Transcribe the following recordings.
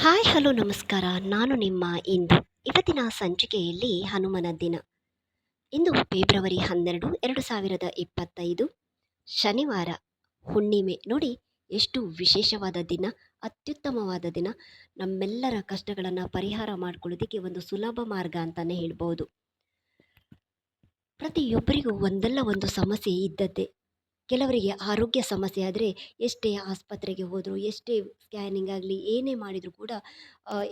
Hi, hello, ನಮಸ್ಕಾರ. ನಾನು ನಿಮ್ಮ ಇಂದು. ಇವತ್ತಿನ ಸಂಚಿಕೆಯಲ್ಲಿ ಹನುಮನ ದಿನ. ಇಂದು ಫೆಬ್ರವರಿ ಹನ್ನೆರಡು, ಎರಡು ಸಾವಿರದ ಇಪ್ಪತ್ತೈದು. ಶನಿವಾರ. ಹುಣ್ಣಿಮೆ. ನೋಡಿ, ಎಷ್ಟು ವಿಶೇಷವಾದ ದಿನ, ಅತ್ಯುತ್ತಮವಾದ ದಿನ. ನಮ್ಮೆಲ್ಲರ ಕಷ್ಟಗಳನ್ನು ಪರಿಹಾರ ಮಾಡ್ಕೊಳ್ಳೋದಕ್ಕೆ ಒಂದು ಸುಲಭ ಮಾರ್ಗ ಅಂತಲೇ ಹೇಳ್ಬೋದು. ಪ್ರತಿಯೊಬ್ಬರಿಗೂ ಒಂದಲ್ಲ ಒಂದು ಸಮಸ್ಯೆ ಇದ್ದದ್ದೇ. ಕೆಲವರಿಗೆ ಆರೋಗ್ಯ ಸಮಸ್ಯೆ ಆದರೆ ಎಷ್ಟೇ ಆಸ್ಪತ್ರೆಗೆ ಹೋದರೂ, ಎಷ್ಟೇ ಸ್ಕ್ಯಾನಿಂಗ್ ಆಗಲಿ ಏನೇ ಮಾಡಿದರೂ ಕೂಡ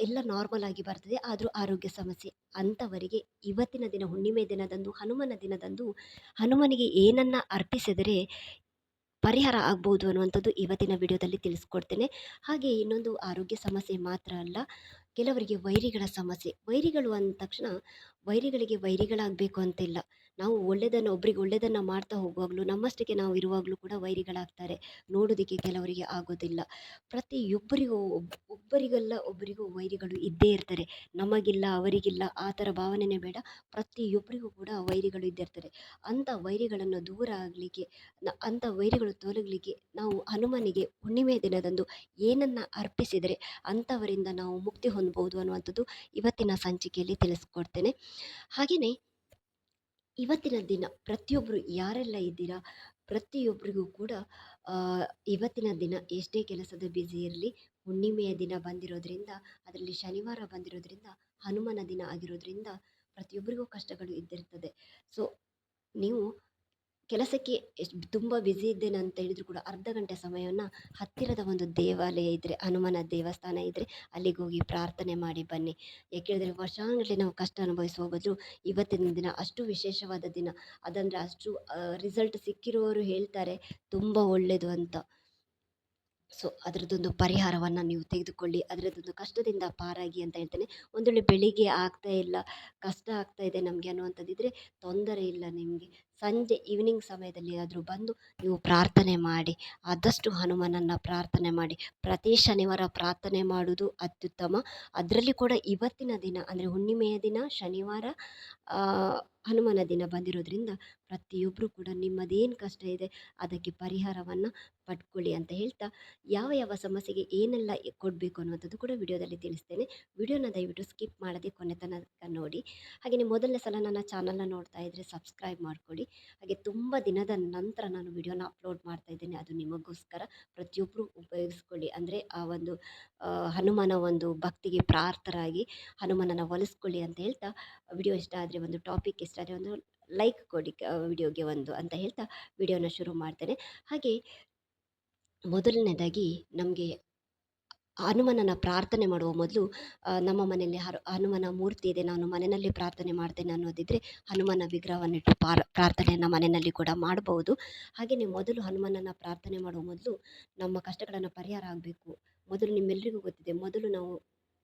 ಎಲ್ಲ ನಾರ್ಮಲ್ ಆಗಿ ಬರ್ತದೆ. ಆದರೂ ಆರೋಗ್ಯ ಸಮಸ್ಯೆ. ಅಂಥವರಿಗೆ ಇವತ್ತಿನ ದಿನ, ಹುಣ್ಣಿಮೆ ದಿನದಂದು, ಹನುಮನ ದಿನದಂದು ಹನುಮನಿಗೆ ಏನನ್ನ ಅರ್ಪಿಸಿದರೆ ಪರಿಹಾರ ಆಗ್ಬೋದು ಅನ್ನುವಂಥದ್ದು ಇವತ್ತಿನ ವಿಡಿಯೋದಲ್ಲಿ ತಿಳಿಸ್ಕೊಡ್ತೇನೆ. ಹಾಗೆ ಇನ್ನೊಂದು ಆರೋಗ್ಯ ಸಮಸ್ಯೆ ಮಾತ್ರ ಅಲ್ಲ, ಕೆಲವರಿಗೆ ವೈರಿಗಳ ಸಮಸ್ಯೆ. ವೈರಿಗಳು ಅಂದ ತಕ್ಷಣ ವೈರಿಗಳಿಗೆ ವೈರಿಗಳಾಗಬೇಕು ಅಂತಿಲ್ಲ. ನಾವು ಒಳ್ಳೆಯದನ್ನು ಒಬ್ಬರಿಗೆ ಒಳ್ಳೆಯದನ್ನು ಮಾಡ್ತಾ ಹೋಗುವಾಗಲೂ, ನಮ್ಮಷ್ಟಕ್ಕೆ ನಾವು ಇರುವಾಗಲೂ ಕೂಡ ವೈರಿಗಳಾಗ್ತಾರೆ. ನೋಡೋದಕ್ಕೆ ಕೆಲವರಿಗೆ ಆಗೋದಿಲ್ಲ. ಪ್ರತಿಯೊಬ್ಬರಿಗೂ ಒಬ್, ಒಬ್ಬರಿಗಲ್ಲ ಒಬ್ಬರಿಗೂ ವೈರಿಗಳು ಇದ್ದೇ ಇರ್ತಾರೆ. ನಮಗಿಲ್ಲ, ಅವರಿಗಿಲ್ಲ, ಆ ಥರ ಭಾವನೆನೇ ಬೇಡ. ಪ್ರತಿಯೊಬ್ಬರಿಗೂ ಕೂಡ ವೈರಿಗಳು ಇದ್ದೇ ಇರ್ತಾರೆ. ಅಂಥ ವೈರಿಗಳನ್ನು ದೂರ ಆಗಲಿಕ್ಕೆ, ನ, ಅಂಥ ವೈರಿಗಳು ತೊಲಗಲಿಕ್ಕೆ ನಾವು ಹನುಮನಿಗೆ ಹುಣ್ಣಿಮೆ ದಿನದಂದು ಏನನ್ನು ಅರ್ಪಿಸಿದರೆ ಅಂಥವರಿಂದ ನಾವು ಮುಕ್ತಿ ಹೊಂದಬಹುದು ಅನ್ನುವಂಥದ್ದು ಇವತ್ತಿನ ಸಂಚಿಕೆಯಲ್ಲಿ ತಿಳಿಸ್ಕೊಡ್ತೇನೆ. ಹಾಗೆಯೇ ಇವತ್ತಿನ ದಿನ ಪ್ರತಿಯೊಬ್ಬರು ಯಾರೆಲ್ಲ ಇದ್ದೀರಾ ಪ್ರತಿಯೊಬ್ಬರಿಗೂ ಕೂಡ ಇವತ್ತಿನ ದಿನ ಎಷ್ಟೇ ಕೆಲಸದ ಬ್ಯುಸಿ ಇರಲಿ, ಹುಣ್ಣಿಮೆಯ ದಿನ ಬಂದಿರೋದ್ರಿಂದ, ಅದರಲ್ಲಿ ಶನಿವಾರ ಬಂದಿರೋದ್ರಿಂದ, ಹನುಮನ ದಿನ ಆಗಿರೋದ್ರಿಂದ ಪ್ರತಿಯೊಬ್ಬರಿಗೂ ಕಷ್ಟಗಳು ಇದ್ದಿರ್ತದೆ. ಸೊ ನೀವು ಕೆಲಸಕ್ಕೆ ಎಷ್ಟು ತುಂಬ ಬ್ಯುಸಿ ಇದ್ದೇನೆ ಅಂತ ಹೇಳಿದ್ರು ಕೂಡ ಅರ್ಧ ಗಂಟೆ ಸಮಯವನ್ನು ಹತ್ತಿರದ ಒಂದು ದೇವಾಲಯ ಇದ್ದರೆ ಹನುಮನ ದೇವಸ್ಥಾನ ಇದ್ದರೆ ಅಲ್ಲಿಗೆ ಹೋಗಿ ಪ್ರಾರ್ಥನೆ ಮಾಡಿ ಬನ್ನಿ. ಯಾಕೆಳಿದರೆ ವರ್ಷಾನುಗಟ್ಟಲೆ ನಾವು ಕಷ್ಟ ಅನುಭವಿಸುವ ಬದಲು ಇವತ್ತಿನ ದಿನ ಅಷ್ಟು ವಿಶೇಷವಾದ ದಿನ. ಅದಂದರೆ ಅಷ್ಟು ರಿಸಲ್ಟ್ ಸಿಕ್ಕಿರುವವರು ಹೇಳ್ತಾರೆ, ತುಂಬ ಒಳ್ಳೆಯದು ಅಂತ. ಸೊ ಅದರದ್ದೊಂದು ಪರಿಹಾರವನ್ನು ನೀವು ತೆಗೆದುಕೊಳ್ಳಿ, ಅದರದ್ದೊಂದು ಕಷ್ಟದಿಂದ ಪಾರಾಗಿ ಅಂತ ಹೇಳ್ತೇನೆ. ಒಂದು ವೇಳೆ ಬೆಳಿಗ್ಗೆ ಆಗ್ತಾ ಇಲ್ಲ, ಕಷ್ಟ ಆಗ್ತಾ ಇದೆ ನಮಗೆ ಅನ್ನುವಂಥದ್ದಿದ್ರೆ ತೊಂದರೆ ಇಲ್ಲ ನಿಮಗೆ. ಸಂಜೆ ಈವ್ನಿಂಗ್ ಸಮಯದಲ್ಲಿ ಆದರೂ ಬಂದು ನೀವು ಪ್ರಾರ್ಥನೆ ಮಾಡಿ, ಆದಷ್ಟು ಹನುಮನನ್ನು ಪ್ರಾರ್ಥನೆ ಮಾಡಿ. ಪ್ರತಿ ಶನಿವಾರ ಪ್ರಾರ್ಥನೆ ಮಾಡುವುದು ಅತ್ಯುತ್ತಮ. ಅದರಲ್ಲಿ ಕೂಡ ಇವತ್ತಿನ ದಿನ, ಅಂದರೆ ಹುಣ್ಣಿಮೆಯ ದಿನ, ಶನಿವಾರ ಹನುಮನ ದಿನ ಬಂದಿರೋದ್ರಿಂದ ಪ್ರತಿಯೊಬ್ಬರೂ ಕೂಡ ನಿಮ್ಮದೇನು ಕಷ್ಟ ಇದೆ, ಅದಕ್ಕೆ ಪರಿಹಾರವನ್ನು ಪಡ್ಕೊಳ್ಳಿ ಅಂತ ಹೇಳ್ತಾ, ಯಾವ ಯಾವ ಸಮಸ್ಯೆಗೆ ಏನೆಲ್ಲ ಕೊಡಬೇಕು ಅನ್ನುವಂಥದ್ದು ಕೂಡ ವಿಡಿಯೋದಲ್ಲಿ ತಿಳಿಸ್ತೇನೆ. ವಿಡಿಯೋನ ದಯವಿಟ್ಟು ಸ್ಕಿಪ್ ಮಾಡದೆ ಕೊನೆ ತನಕ ನೋಡಿ. ಹಾಗೆಯೇ ಮೊದಲನೇ ಸಲ ನನ್ನ ಚಾನಲ್ನ ನೋಡ್ತಾ ಇದ್ದರೆ ಸಬ್ಸ್ಕ್ರೈಬ್ ಮಾಡ್ಕೊಳ್ಳಿ. ಹಾಗೆ ತುಂಬ ದಿನದ ನಂತರ ನಾನು ವಿಡಿಯೋನ ಅಪ್ಲೋಡ್ ಮಾಡ್ತಾ ಇದ್ದೇನೆ, ಅದು ನಿಮಗೋಸ್ಕರ. ಪ್ರತಿಯೊಬ್ಬರು ಉಪಯೋಗಿಸ್ಕೊಳ್ಳಿ. ಅಂದರೆ ಆ ಒಂದು ಹನುಮಾನ ಒಂದು ಭಕ್ತಿಗೆ ಪ್ರಾರ್ಥರಾಗಿ ಹನುಮಾನನ ಒಲಿಸ್ಕೊಳ್ಳಿ ಅಂತ ಹೇಳ್ತಾ, ವಿಡಿಯೋ ಇಷ್ಟ ಆದರೆ ಒಂದು ಟಾಪಿಕ್ ಇಷ್ಟ ಆದರೆ ಒಂದು ಲೈಕ್ ಕೊಡಿ ವಿಡಿಯೋಗೆ ಒಂದು ಅಂತ ಹೇಳ್ತಾ ವಿಡಿಯೋನ ಶುರು ಮಾಡ್ತೇನೆ. ಹಾಗೆ ಮೊದಲನೇದಾಗಿ ನಮಗೆ ಹನುಮನನ ಪ್ರಾರ್ಥನೆ ಮಾಡುವ ಮೊದಲು ನಮ್ಮ ಮನೆಯಲ್ಲಿ ಹರು, ಹನುಮನ ಮೂರ್ತಿ ಇದೆ. ನಾನು ಮನೆಯಲ್ಲಿ ಪ್ರಾರ್ಥನೆ ಮಾಡ್ತೇನೆ ಅನ್ನೋದಿದ್ದರೆ ಹನುಮನ ವಿಗ್ರಹವನ್ನಿಟ್ಟು ಪಾರ್, ಪ್ರಾರ್ಥನೆಯನ್ನು ಮನೆಯಲ್ಲಿ ಕೂಡ ಮಾಡಬಹುದು. ಹಾಗೆಯೇ ಮೊದಲು ಹನುಮನನ ಪ್ರಾರ್ಥನೆ ಮಾಡುವ ಮೊದಲು ನಮ್ಮ ಕಷ್ಟಗಳನ್ನು ಪರಿಹಾರ ಆಗಬೇಕು. ಮೊದಲು ನಿಮ್ಮೆಲ್ಲರಿಗೂ ಗೊತ್ತಿದೆ, ಮೊದಲು ನಾವು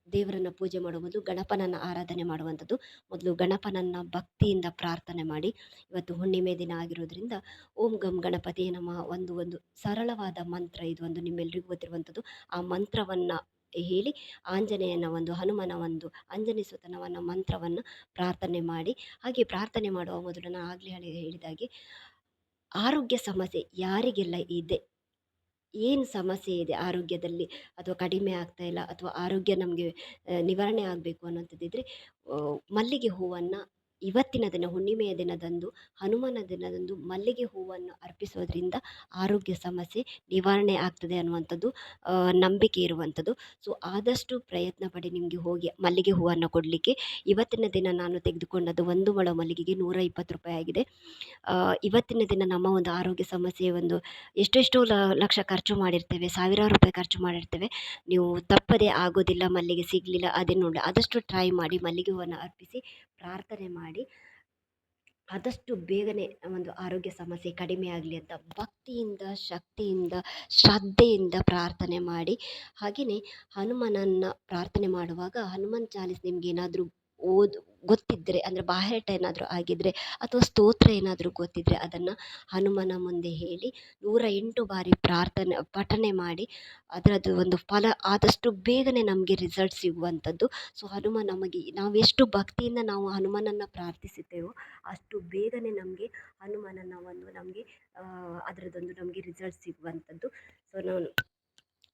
ದೇವರನ್ನು ಪೂಜೆ ಮಾಡುವುದು, ಗಣಪನನ್ನು ಆರಾಧನೆ ಮಾಡುವಂಥದ್ದು. ಮೊದಲು ಗಣಪನನ್ನು ಭಕ್ತಿಯಿಂದ ಪ್ರಾರ್ಥನೆ ಮಾಡಿ. ಇವತ್ತು ಹುಣ್ಣಿಮೆ ದಿನ ಆಗಿರೋದ್ರಿಂದ ಓಂ ಗಂ ಗಣಪತಿ ನಮಃ ಒಂದು ಒಂದು ಸರಳವಾದ ಮಂತ್ರ ಇದು ಒಂದು ನಿಮ್ಮೆಲ್ಲರಿಗೂ ಗೊತ್ತಿರುವಂಥದ್ದು. ಆ ಮಂತ್ರವನ್ನು ಹೇಳಿ ಆಂಜನೇಯನ ಒಂದು ಹನುಮನ ಒಂದು ಅಂಜನಿ ಮಂತ್ರವನ್ನ ಮಂತ್ರವನ್ನು ಪ್ರಾರ್ಥನೆ ಮಾಡಿ. ಹಾಗೆ ಪ್ರಾರ್ಥನೆ ಮಾಡುವ ಮೊದಲು ನಾನು ಆಗಲೇ ಹೇಳಿ ಹೇಳಿದಾಗೆ, ಆರೋಗ್ಯ ಸಮಸ್ಯೆ ಯಾರಿಗೆಲ್ಲ ಇದೆ? ಏನು ಸಮಸ್ಯೆ ಇದೆ ಆರೋಗ್ಯದಲ್ಲಿ? ಅಥವಾ ಕಡಿಮೆ ಆಗ್ತಾ ಇಲ್ಲ ಅಥವಾ ಆರೋಗ್ಯ ನಮಗೆ ನಿವಾರಣೆ ಆಗಬೇಕು ಅನ್ನೋಂಥದ್ದಿದ್ರೆ ಮಲ್ಲಿಗೆ ಹೂವನ್ನು ಇವತ್ತಿನ ದಿನ, ಹುಣ್ಣಿಮೆಯ ದಿನದಂದು, ಹನುಮನ ದಿನದಂದು ಮಲ್ಲಿಗೆ ಹೂವನ್ನು ಅರ್ಪಿಸೋದ್ರಿಂದ ಆರೋಗ್ಯ ಸಮಸ್ಯೆ ನಿವಾರಣೆ ಆಗ್ತದೆ ಅನ್ನುವಂಥದ್ದು ನಂಬಿಕೆ ಇರುವಂಥದ್ದು. ಸೊ ಆದಷ್ಟು ಪ್ರಯತ್ನ ಪಡಿ ನಿಮಗೆ ಹೋಗಿ ಮಲ್ಲಿಗೆ ಹೂವನ್ನು ಕೊಡಲಿಕ್ಕೆ. ಇವತ್ತಿನ ದಿನ ನಾನು ತೆಗೆದುಕೊಂಡದ್ದು ಒಂದು ಮೊಳ ಮಲ್ಲಿಗೆಗೆ ನೂರ ಇಪ್ಪತ್ತು ರೂಪಾಯಿ ಆಗಿದೆ. ಇವತ್ತಿನ ದಿನ ನಮ್ಮ ಒಂದು ಆರೋಗ್ಯ ಸಮಸ್ಯೆ ಒಂದು ಎಷ್ಟೆಷ್ಟೋ ಲಕ್ಷ ಖರ್ಚು ಮಾಡಿರ್ತೇವೆ, ಸಾವಿರಾರು ರೂಪಾಯಿ ಖರ್ಚು ಮಾಡಿರ್ತೇವೆ. ನೀವು ತಪ್ಪದೇ ಆಗೋದಿಲ್ಲ, ಮಲ್ಲಿಗೆ ಸಿಗಲಿಲ್ಲ, ಅದೇ ನೋಡಿ. ಆದಷ್ಟು ಟ್ರೈ ಮಾಡಿ ಮಲ್ಲಿಗೆ ಹೂವನ್ನು ಅರ್ಪಿಸಿ ಪ್ರಾರ್ಥನೆ ಮಾಡಿ ಆದಷ್ಟು ಬೇಗನೆ ಒಂದು ಆರೋಗ್ಯ ಸಮಸ್ಯೆ ಕಡಿಮೆ ಆಗಲಿ ಅಂತ ಭಕ್ತಿಯಿಂದ, ಶಕ್ತಿಯಿಂದ, ಶ್ರದ್ಧೆಯಿಂದ ಪ್ರಾರ್ಥನೆ ಮಾಡಿ. ಹಾಗೆಯೇ ಹನುಮನನ್ನು ಪ್ರಾರ್ಥನೆ ಮಾಡುವಾಗ ಹನುಮಾನ್ ಚಾಲೀಸ್ ಏನಾದರೂ ಓದ್ ಗೊತ್ತಿದ್ದರೆ, ಅಂದರೆ ಬಾಹ್ಯಾಟ ಏನಾದರೂ ಆಗಿದ್ದರೆ ಅಥವಾ ಸ್ತೋತ್ರ ಏನಾದರೂ ಗೊತ್ತಿದ್ದರೆ ಅದನ್ನು ಹನುಮನ ಮುಂದೆ ಹೇಳಿ ನೂರ ಎಂಟು ಬಾರಿ ಪ್ರಾರ್ಥನೆ, ಪಠನೆ ಮಾಡಿ ಅದರದ್ದು ಒಂದು ಫಲ ಆದಷ್ಟು ಬೇಗನೆ ನಮಗೆ ರಿಸಲ್ಟ್ ಸಿಗುವಂಥದ್ದು. ಸೊ ಹನುಮ ನಮಗೆ ನಾವೆಷ್ಟು ಭಕ್ತಿಯಿಂದ ನಾವು ಹನುಮನನ್ನು ಪ್ರಾರ್ಥಿಸುತ್ತೇವೋ ಅಷ್ಟು ಬೇಗನೆ ನಮಗೆ ಹನುಮನನ್ನ ಒಂದು ನಮಗೆ ಅದರದ್ದೊಂದು ನಮಗೆ ರಿಸಲ್ಟ್ ಸಿಗುವಂಥದ್ದು. ಸೊ ನಾನು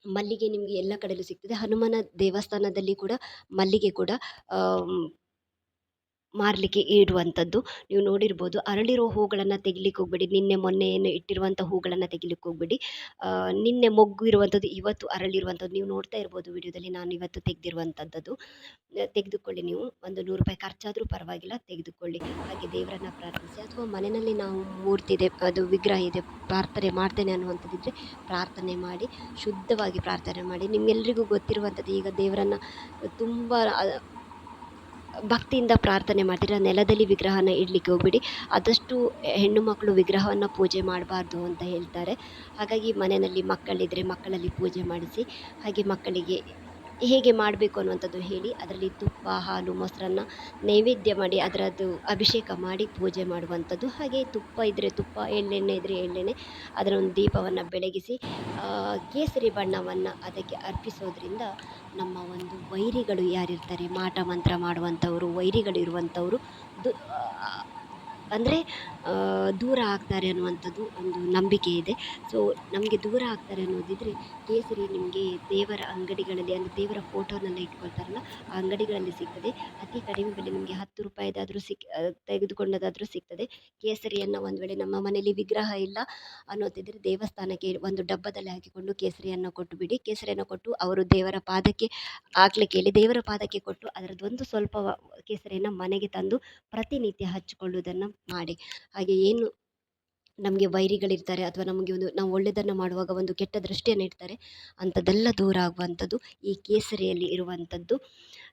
ಮಲ್ಲಿಗೆ ನಿಮಗೆ ಎಲ್ಲ ಕಡೆಯಲ್ಲೂ ಸಿಗ್ತದೆ. ಹನುಮನ ದೇವಸ್ಥಾನದಲ್ಲಿ ಕೂಡ ಮಲ್ಲಿಗೆ ಕೂಡ ಮಾರಲಿಕ್ಕೆ ಇಡುವಂಥದ್ದು ನೀವು ನೋಡಿರ್ಬೋದು ಅರಳಿರೋ ಹೂಗಳನ್ನು ತೆಗಿಲಿಕ್ಕೆ ಹೋಗಬೇಡಿ, ನಿನ್ನೆ ಮೊನ್ನೆ ಏನು ಇಟ್ಟಿರುವಂಥ ಹೂಗಳನ್ನು ತೆಗಿಲಿಕ್ಕೆ ಹೋಗಬೇಡಿ. ನಿನ್ನೆ ಮೊಗ್ಗು ಇರುವಂಥದ್ದು ಇವತ್ತು ಅರಳಿರುವಂಥದ್ದು, ನೀವು ನೋಡ್ತಾ ಇರ್ಬೋದು ವಿಡಿಯೋದಲ್ಲಿ ನಾನು ಇವತ್ತು ತೆಗೆದಿರುವಂಥದ್ದು ತೆಗೆದುಕೊಳ್ಳಿ ನೀವು, ಒಂದು ನೂರು ರೂಪಾಯಿ ಖರ್ಚಾದರೂ ಪರವಾಗಿಲ್ಲ, ತೆಗೆದುಕೊಳ್ಳಿ. ಹಾಗೆ ದೇವರನ್ನ ಪ್ರಾರ್ಥಿಸಿ, ಅಥವಾ ಮನೆಯಲ್ಲಿ ನಾವು ಮೂರ್ತಿ ಇದೆ, ಅದು ವಿಗ್ರಹ ಇದೆ, ಪ್ರಾರ್ಥನೆ ಮಾಡ್ತೇನೆ ಅನ್ನುವಂಥದ್ದಿದ್ದರೆ ಪ್ರಾರ್ಥನೆ ಮಾಡಿ, ಶುದ್ಧವಾಗಿ ಪ್ರಾರ್ಥನೆ ಮಾಡಿ. ನಿಮ್ಗೆಲ್ರಿಗೂ ಗೊತ್ತಿರುವಂಥದ್ದು, ಈಗ ದೇವರನ್ನು ತುಂಬ ಭಕ್ತಿಯಿಂದ ಪ್ರಾರ್ಥನೆ ಮಾಡ್ತೀರ? ನೆಲದಲ್ಲಿ ವಿಗ್ರಹನ ಇಡಲಿಕ್ಕೆ ಹೋಗ್ಬೇಡಿ. ಆದಷ್ಟು ಹೆಣ್ಣು ಮಕ್ಕಳು ವಿಗ್ರಹವನ್ನು ಪೂಜೆ ಮಾಡಬಾರ್ದು ಅಂತ ಹೇಳ್ತಾರೆ. ಹಾಗಾಗಿ ಮನೆಯಲ್ಲಿ ಮಕ್ಕಳಿದ್ದರೆ ಮಕ್ಕಳಲ್ಲಿ ಪೂಜೆ ಮಾಡಿಸಿ, ಹಾಗೆ ಮಕ್ಕಳಿಗೆ ಹೇಗೆ ಮಾಡಬೇಕು ಅನ್ನುವಂಥದ್ದು ಹೇಳಿ, ಅದರಲ್ಲಿ ತುಪ್ಪ, ಹಾಲು, ಮೊಸರನ್ನ ನೈವೇದ್ಯ ಮಾಡಿ ಅದರದ್ದು ಅಭಿಷೇಕ ಮಾಡಿ ಪೂಜೆ ಮಾಡುವಂಥದ್ದು. ಹಾಗೆ ತುಪ್ಪ ಇದ್ದರೆ ತುಪ್ಪ, ಎಳ್ಳೆಣ್ಣೆ ಇದ್ದರೆ ಎಳ್ಳೆಣ್ಣೆ ಅದರ ಒಂದು ದೀಪವನ್ನು ಬೆಳಗಿಸಿ ಕೇಸರಿ ಬಣ್ಣವನ್ನು ಅದಕ್ಕೆ ಅರ್ಪಿಸೋದ್ರಿಂದ ನಮ್ಮ ಒಂದು ವೈರಿಗಳು ಯಾರಿರ್ತಾರೆ, ಮಾಟ ಮಂತ್ರ ಮಾಡುವಂಥವರು ವೈರಿಗಳು ಇರುವಂಥವರು ದು ಅಂದರೆ ದೂರ ಆಗ್ತಾರೆ ಅನ್ನುವಂಥದ್ದು ಒಂದು ನಂಬಿಕೆ ಇದೆ. ಸೊ ನಮಗೆ ದೂರ ಆಗ್ತಾರೆ ಅನ್ನೋದಿದ್ದರೆ ಕೇಸರಿ ನಿಮಗೆ ದೇವರ ಅಂಗಡಿಗಳಲ್ಲಿ ಅಂದರೆ ದೇವರ ಫೋಟೋನೆಲ್ಲ ಇಟ್ಕೊಳ್ತಾರಲ್ಲ, ಆ ಅಂಗಡಿಗಳಲ್ಲಿ ಸಿಗ್ತದೆ. ಅತಿ ಕಡಿಮೆ ಬೆಲೆ ನಿಮಗೆ ಹತ್ತು ರೂಪಾಯಿದಾದರೂ ಸಿಕ್ ತೆಗೆದುಕೊಂಡದಾದರೂ ಸಿಗ್ತದೆ. ಕೇಸರಿಯನ್ನು ಒಂದು ವೇಳೆ ನಮ್ಮ ಮನೆಯಲ್ಲಿ ವಿಗ್ರಹ ಇಲ್ಲ ಅನ್ನೋದಿದ್ದರೆ ದೇವಸ್ಥಾನಕ್ಕೆ ಒಂದು ಡಬ್ಬದಲ್ಲಿ ಹಾಕಿಕೊಂಡು ಕೇಸರಿಯನ್ನು ಕೊಟ್ಟು ಬಿಡಿ. ಕೇಸರಿಯನ್ನು ಕೊಟ್ಟು ಅವರು ದೇವರ ಪಾದಕ್ಕೆ ಹಾಕ್ಲಿಕ್ಕೆ ಹೇಳಿ ದೇವರ ಪಾದಕ್ಕೆ ಕೊಟ್ಟು ಅದರದ್ದೊಂದು ಸ್ವಲ್ಪ ಕೇಸರಿಯನ್ನು ಮನೆಗೆ ತಂದು ಪ್ರತಿನಿತ್ಯ ಹಚ್ಚಿಕೊಳ್ಳುವುದನ್ನು ಮಾಡಿ. ಹಾಗೆ ಏನು ನಮಗೆ ವೈರಿಗಳಿರ್ತಾರೆ ಅಥವಾ ನಮಗೆ ಒಂದು ನಾವು ಒಳ್ಳೆಯದನ್ನು ಮಾಡುವಾಗ ಒಂದು ಕೆಟ್ಟ ದೃಷ್ಟಿಯನ್ನು ಇಡ್ತಾರೆ, ಅಂಥದ್ದೆಲ್ಲ ದೂರ ಆಗುವಂಥದ್ದು ಈ ಕೇಸರಿಯಲ್ಲಿ ಇರುವಂಥದ್ದು.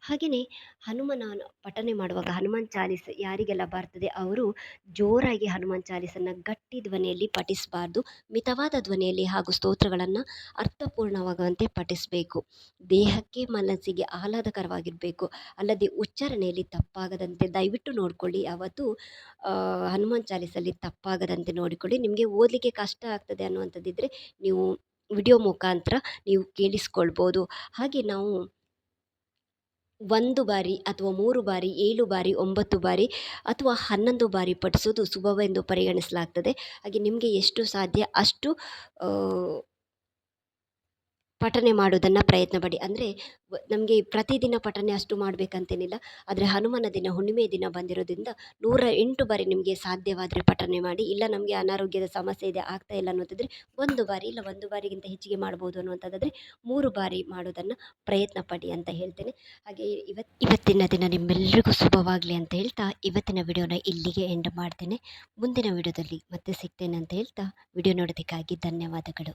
ಹಾಗೆಯೇ ಹನುಮನ ಪಠನೆ ಮಾಡುವಾಗ ಹನುಮಾನ್ ಚಾಲೀಸ್ ಯಾರಿಗೆಲ್ಲ ಬರ್ತದೆ ಅವರು ಜೋರಾಗಿ ಹನುಮಾನ್ ಚಾಲೀಸನ್ನು ಗಟ್ಟಿ ಧ್ವನಿಯಲ್ಲಿ ಪಠಿಸಬಾರ್ದು, ಮಿತವಾದ ಧ್ವನಿಯಲ್ಲಿ ಹಾಗೂ ಸ್ತೋತ್ರಗಳನ್ನು ಅರ್ಥಪೂರ್ಣವಾಗುವಂತೆ ಪಠಿಸಬೇಕು. ದೇಹಕ್ಕೆ ಮನಸ್ಸಿಗೆ ಆಹ್ಲಾದಕರವಾಗಿರಬೇಕು. ಅಲ್ಲದೆ ಉಚ್ಚಾರಣೆಯಲ್ಲಿ ತಪ್ಪಾಗದಂತೆ ದಯವಿಟ್ಟು ನೋಡಿಕೊಳ್ಳಿ. ಯಾವತ್ತು ಹನುಮಾನ್ ಚಾಲೀಸಲ್ಲಿ ತಪ್ಪಾಗದಂತೆ ನೋಡಿಕೊಳ್ಳಿ. ನಿಮಗೆ ಓದಲಿಕ್ಕೆ ಕಷ್ಟ ಆಗ್ತದೆ ಅನ್ನುವಂಥದ್ದಿದ್ದರೆ ನೀವು ವಿಡಿಯೋ ಮುಖಾಂತರ ನೀವು ಕೇಳಿಸ್ಕೊಳ್ಬೋದು. ಹಾಗೆ ನಾವು ಒಂದು ಬಾರಿ ಅಥವಾ ಮೂರು ಬಾರಿ, ಏಳು ಬಾರಿ, ಒಂಬತ್ತು ಬಾರಿ ಅಥವಾ ಹನ್ನೊಂದು ಬಾರಿ ಪಠಿಸೋದು ಶುಭವೆಂದು ಪರಿಗಣಿಸಲಾಗ್ತದೆ. ಹಾಗೆ ನಿಮಗೆ ಎಷ್ಟು ಸಾಧ್ಯ ಅಷ್ಟು ಪಠನೆ ಮಾಡೋದನ್ನು ಪ್ರಯತ್ನ ಪಡಿ ಅಂದರೆ ನಮಗೆ ಪ್ರತಿದಿನ ಪಠನೆ ಅಷ್ಟು ಮಾಡಬೇಕಂತೇನಿಲ್ಲ. ಆದರೆ ಹನುಮನ ದಿನ, ಹುಣ್ಣಿಮೆ ದಿನ ಬಂದಿರೋದ್ರಿಂದ ನೂರ ಎಂಟು ಬಾರಿ ನಿಮಗೆ ಸಾಧ್ಯವಾದರೆ ಪಠನೆ ಮಾಡಿ. ಇಲ್ಲ ನಮಗೆ ಅನಾರೋಗ್ಯದ ಸಮಸ್ಯೆ ಇದೆ, ಆಗ್ತಾ ಇಲ್ಲ ಅನ್ನೋದಾದರೆ ಒಂದು ಬಾರಿ ಇಲ್ಲ, ಒಂದು ಬಾರಿಗಿಂತ ಹೆಚ್ಚಿಗೆ ಮಾಡ್ಬೋದು ಅನ್ನುವಂಥದ್ದಾದರೆ ಮೂರು ಬಾರಿ ಮಾಡೋದನ್ನು ಪ್ರಯತ್ನ ಪಡಿ ಅಂತ ಹೇಳ್ತೇನೆ. ಹಾಗೆ ಇವತ್ತು ಇವತ್ತಿನ ದಿನ ನಿಮ್ಮೆಲ್ಲರಿಗೂ ಶುಭವಾಗಲಿ ಅಂತ ಹೇಳ್ತಾ ಇವತ್ತಿನ ವಿಡಿಯೋನ ಇಲ್ಲಿಗೆ ಎಂಡ್ ಮಾಡ್ತೇನೆ. ಮುಂದಿನ ವಿಡಿಯೋದಲ್ಲಿ ಮತ್ತೆ ಸಿಗ್ತೇನೆ ಅಂತ ಹೇಳ್ತಾ ವಿಡಿಯೋ ನೋಡೋದಕ್ಕಾಗಿ ಧನ್ಯವಾದಗಳು.